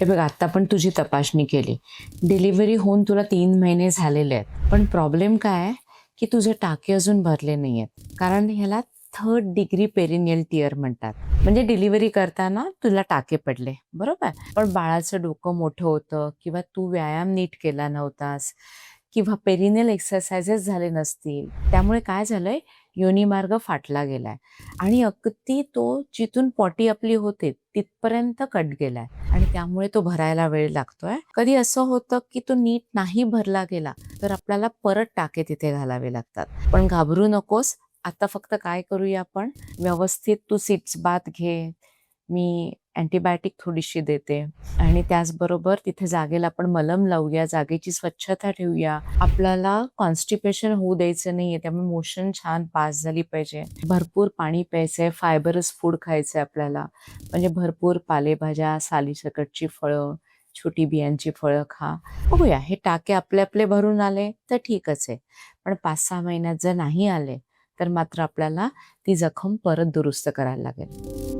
हे बघ आता पण तुझी तपासणी केली. डिलिव्हरी होऊन तुला तीन महिने झालेले आहेत. पण प्रॉब्लेम काय आहे? की तुझे टाके अजून भरले नाही आहेत कारण ह्याला थर्ड डिग्री पेरिनियल टिअर म्हणतात. म्हणजे डिलिव्हरी करताना तुला टाके पडले. बरोबर? पण बाळाचं डोकं मोठं होतं किंवा तू व्यायाम नीट केला नव्हतास किंवा पेरिनियल एक्सरसाइजेस झाले नसतील. त्यामुळे काय झालंय? योनिमार्ग फाटला गेलाय. आणि अगदी तो जिथून पॉटी आपली होते तिथपर्यंत कट गेलाय. आणि त्यामुळे तो भरायला वेळ लागतोय. कधी असं होतं की तो नीट नाही भरला गेला तर आपल्याला परत टाके तिथे घालावे लागतात. पण घाबरू नकोस. आता फक्त काय करूया आपण? व्यवस्थित तू सीट्स बात घे. मी अँटीबायोटिक थोडीशी देते. आणि त्याचबरोबर तिथे जागेला आपण मलम लावूया जागेची स्वच्छता ठेवूया. आपल्याला कॉन्स्टिपेशन होऊ द्यायचं नाहीये त्यामुळे मोशन छान पास झाली पाहिजे. भरपूर पाणी प्यायचंय फायबरस फूड खायचंय आपल्याला. म्हणजे भरपूर पालेभाज्या सालीसकटची फळं छोटी बियांची फळं खा. बघूया हे टाके आपले आपले भरून आले तर ठीकच आहे. पण पाच सहा महिन्यात जर नाही आले तर मात्र आपल्याला ती जखम परत दुरुस्त करायला लागेल.